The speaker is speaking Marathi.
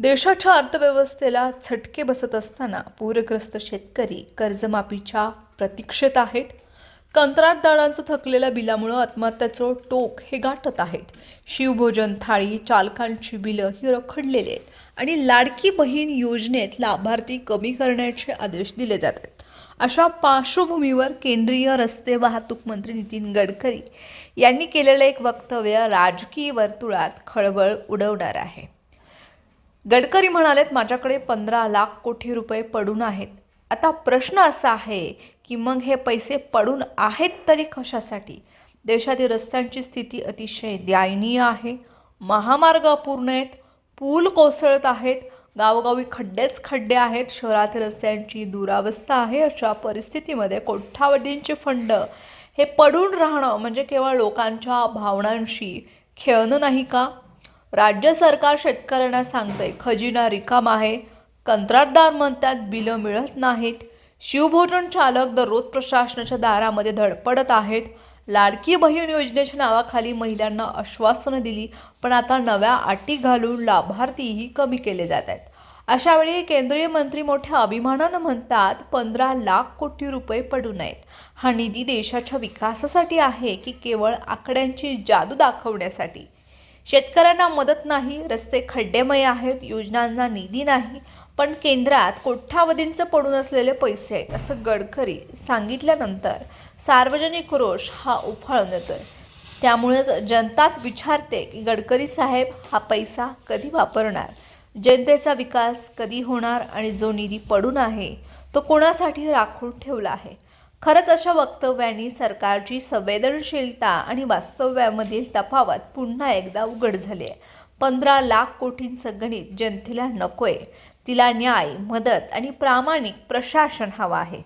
देशाच्या अर्थव्यवस्थेला झटके बसत असताना पूरग्रस्त शेतकरी कर्जमाफीच्या प्रतीक्षेत आहेत. कंत्राटदारांचं थकलेल्या बिलामुळं आत्महत्याचं टोक हे गाठत आहेत. शिवभोजन थाळी चालकांची बिलं ही रखडलेली आहेत आणि लाडकी बहीण योजनेत लाभार्थी कमी करण्याचे आदेश दिले जात आहेत. अशा पार्श्वभूमीवर केंद्रीय रस्ते वाहतूक मंत्री नितीन गडकरी यांनी केलेलं एक वक्तव्य राजकीय वर्तुळात खळबळ उडवणार आहे. गडकरी म्हणालेत माझ्याकडे पंधरा लाख कोटी रुपये पडून आहेत. आता प्रश्न असा आहे की मग हे पैसे पडून आहेत तरी कशासाठी? देशातील रस्त्यांची स्थिती अतिशय दयनीय आहे. महामार्ग अपूर्ण आहेत. पूल कोसळत आहेत. गावोगावी खड्डेच खड्डे आहेत. शहरातील रस्त्यांची दुरावस्था आहे. अशा परिस्थितीमध्ये कोट्यावधींचे फंड हे पडून राहणं म्हणजे केवळ लोकांच्या भावनांशी खेळणं नाही का? राज्य सरकार शेतकऱ्यांना सांगतंय खजिना रिकाम आहे. कंत्राटदार म्हणतात बिलं मिळत नाहीत. शिवभोजन चालक दररोज प्रशासनाच्या दारामध्ये धडपडत आहेत. लाडकी बहीण योजनेच्या नावाखाली महिलांना आश्वासनं दिली पण आता नव्या अटी घालून लाभार्थीही कमी केले जात आहेत. अशावेळी केंद्रीय मंत्री मोठ्या अभिमानानं म्हणतात पंधरा लाख कोटी रुपये पडू नयेत. हा निधी देशाच्या विकासासाठी आहे की केवळ आकड्यांची जादू दाखवण्यासाठी? शेतकऱ्यांना मदत नाही रस्ते खड्डेमय आहेत योजनांना निधी नाही पण केंद्रात कोट्यावधींचं पडून असलेले पैसे आहेत असं गडकरी सांगितल्यानंतर सार्वजनिक रोष हा उफाळून येतोय. त्यामुळेच जनताच विचारते की गडकरी साहेब हा पैसा कधी वापरणार? जनतेचा विकास कधी होणार आणि जो निधी पडून आहे तो कोणासाठी राखून ठेवला आहे? खरंच अशा वक्तव्याने सरकारची संवेदनशीलता आणि वास्तव्यामधील तफावत पुन्हा एकदा उघड झाली आहे. पंधरा लाख कोटींचं गणित जनतेला नकोय. तिला न्याय मदत आणि प्रामाणिक प्रशासन हवं आहे.